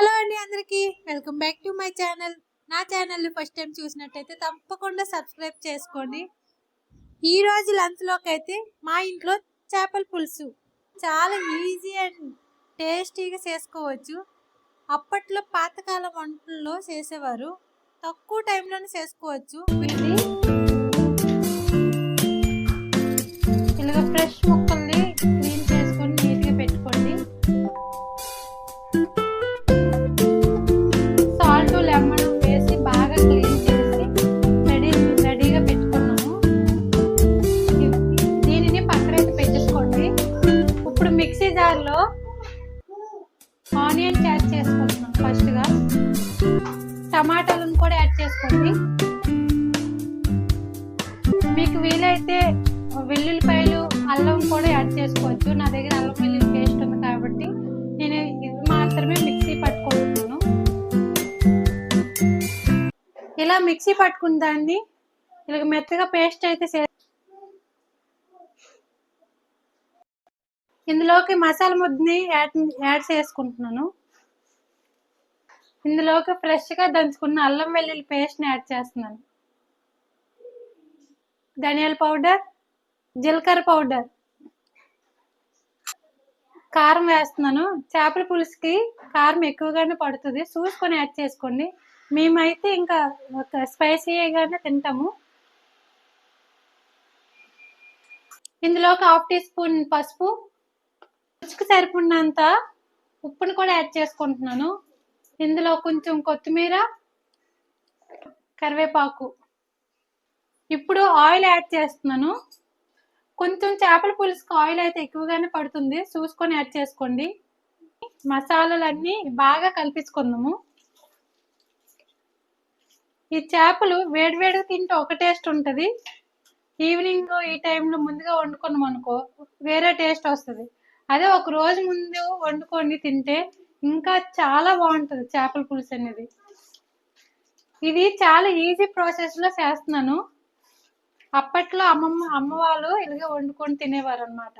Hello అండి అందరికీ. Welcome back to my channel. నా ఛానల్ ఫస్ట్ టైం చూసినట్టయితే తప్పకుండా సబ్స్క్రైబ్ చేసుకోండి. ఈ రోజు లంచ్లోకి అయితే మా ఇంట్లో చేపల పులుసు. చాలా ఈజీ అండ్ టేస్టీగా చేసుకోవచ్చు. అప్పట్లో పాతకాలం వంటల్లో చేసేవారు. తక్కువ టైంలోనే చేసుకోవచ్చు. వీటిని ఆనియన్స్ యాడ్ చేసుకుంటున్నాం ఫస్ట్గా టమాటాలను కూడా యాడ్ చేసుకోండి. మీకు వీలైతే వెల్లుల్లిపాయలు అల్లం కూడా యాడ్ చేసుకోవచ్చు. నా దగ్గర అల్లం వెల్లుల్లి పేస్ట్ ఉంది కాబట్టి నేను ఇది మాత్రమే మిక్సీ పట్టుకుంటున్నాను. ఇలా మిక్సీ పట్టుకున్న దాన్ని ఇలా మెత్తగా పేస్ట్ అయితే ఇందులోకి మసాలా ముద్దని యాడ్ యాడ్ చేసుకుంటున్నాను. ఇందులోకి ఫ్రెష్గా దంచుకున్న అల్లం వెల్లుల్లి పేస్ట్ని యాడ్ చేస్తున్నాను. ధనియాల పౌడర్ జీలకర్ర పౌడర్. కారం వేస్తున్నాను. చేపల పులుసుకి కారం ఎక్కువగానే పడుతుంది. చూసుకొని యాడ్ చేసుకోండి. మేమైతే ఇంకా ఒక స్పైసీగానే తింటాము. ఇందులోకి హాఫ్ టీ స్పూన్ పసుపు రుచికి సరిపడినంత ఉప్పుని కూడా యాడ్ చేసుకుంటున్నాను. ఇందులో కొంచెం కొత్తిమీర కరివేపాకు. ఇప్పుడు ఆయిల్ యాడ్ చేస్తున్నాను. కొంచెం చేపల పులుసుకు ఆయిల్ అయితే ఎక్కువగానే పడుతుంది. చూసుకొని యాడ్ చేసుకోండి. మసాలాలన్నీ బాగా కలిపించుకుందాము ఈ చేపలు వేడివేడిగా తింటే ఒక టేస్ట్ ఉంటుంది. ఈవినింగ్ ఈ టైంలో ముందుగా వండుకున్నాం అనుకో వేరే టేస్ట్ వస్తుంది. అదే ఒక రోజు ముందు వండుకొని తింటే ఇంకా చాలా బాగుంటుంది చేపల పులుసు అనేది. ఇది చాలా ఈజీ ప్రాసెస్లో చేస్తున్నాను. అప్పట్లో అమ్మమ్మ అమ్మ వాళ్ళు ఇలాగే వండుకొని తినేవారు అనమాట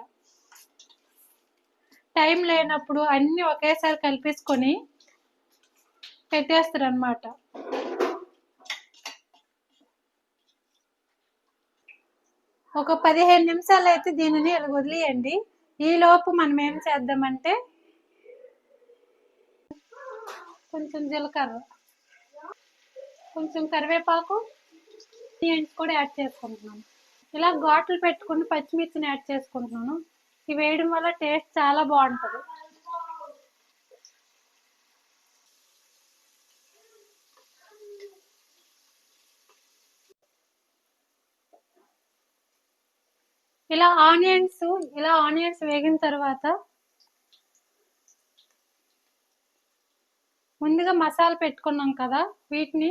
టైం లేనప్పుడు అన్నీ ఒకేసారి కలిపేసుకొని పెట్టేస్తారు అనమాట ఒక పదిహేను నిమిషాలు అయితే దీనిని ఇలా వదిలేయండి. ఈ లోపు మనం ఏం చేద్దామంటే కొంచెం జీలకర్ర కొంచెం కరివేపాకు ఆనియన్స్ కూడా యాడ్ చేసుకుంటున్నాను. ఇలా ఘాట్లు పెట్టుకుని పచ్చిమిర్చిని యాడ్ చేసుకుంటున్నాను. ఇవి వేయడం వల్ల టేస్ట్ చాలా బాగుంటుంది. ఇలా ఆనియన్స్ ఇలా ఆనియన్స్ వేగిన తర్వాత ముందుగా మసాలా పెట్టుకున్నాం కదా వీటిని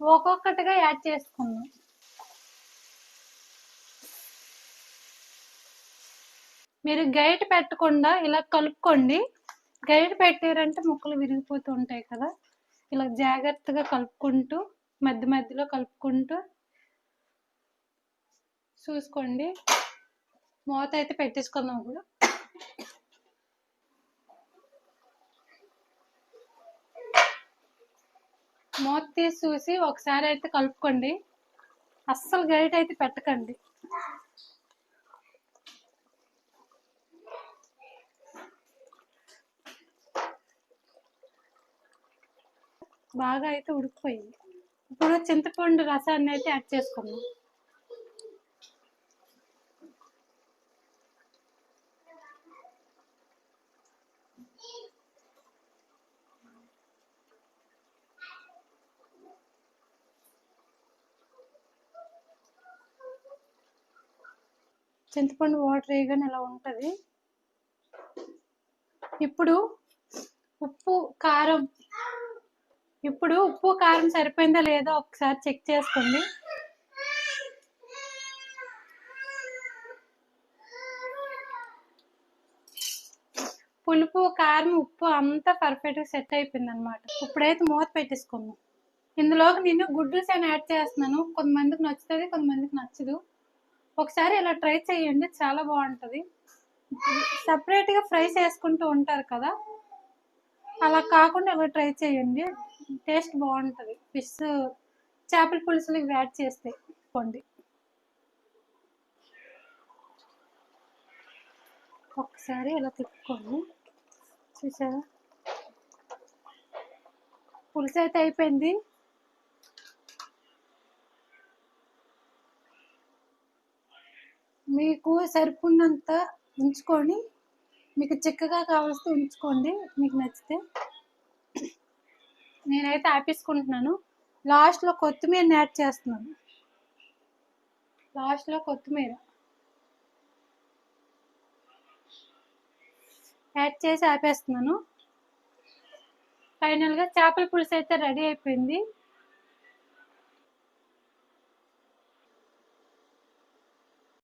ఒక్కొక్కటిగా యాడ్ చేసుకున్నాం మీరు గైట్ పెట్టకుండా ఇలా కలుపుకోండి. గైట్ పెట్టారంటే ముక్కలు విరిగిపోతూ ఉంటాయి కదా ఇలా జాగ్రత్తగా కలుపుకుంటూ మధ్య మధ్యలో కలుపుకుంటూ చూసుకోండి. మూత అయితే పెట్టేసుకుందాం ఇప్పుడు మూత తీసి చూసి ఒకసారి అయితే కలుపుకోండి. అస్సలు గరిట అయితే పెట్టకండి. బాగా అయితే ఉడికిపోయింది. ఇప్పుడు చింతపండు రసాన్ని అయితే యాడ్ చేసుకున్నాం చింతపండు వాటర్ వేయగానే ఇలా ఉంటుంది. ఇప్పుడు ఉప్పు కారం. ఇప్పుడు ఉప్పు కారం సరిపోయిందా లేదా ఒకసారి చెక్ చేసుకోండి. పులుపు కారం ఉప్పు అంతా పర్ఫెక్ట్గా సెట్ అయిపోయింది అనమాట ఇప్పుడైతే మూత పెట్టేసుకుందాం. ఇందులోకి నేను గుడ్డు సెన్ యాడ్ చేస్తున్నాను. కొంతమందికి నచ్చుతుంది కొంతమందికి నచ్చదు. ఒకసారి ఇలా ట్రై చేయండి చాలా బాగుంటుంది. సపరేట్గా ఫ్రై చేసుకుంటూ ఉంటారు కదా అలా కాకుండా ఇలా ట్రై చేయండి. టేస్ట్ బాగుంటుంది. ఫిష్ చేపల పులుసులు యాడ్ చేస్తే కొండి ఒకసారి ఇలా తిప్పుకోండి చూసారా? పులుసు అయితే అయిపోయింది. మీకు సరిపడినంత ఉంచుకొని మీకు చిక్కగా కావలిస్తే ఉంచుకోండి మీకు నచ్చితే. నేనైతే ఆపేసుకుంటున్నాను. లాస్ట్లో కొత్తిమీర యాడ్ చేస్తున్నాను. లాస్ట్లో కొత్తిమీర. యాడ్ చేసి ఆపేస్తున్నాను. ఫైనల్గా చేపల పులుసు అయితే రెడీ అయిపోయింది.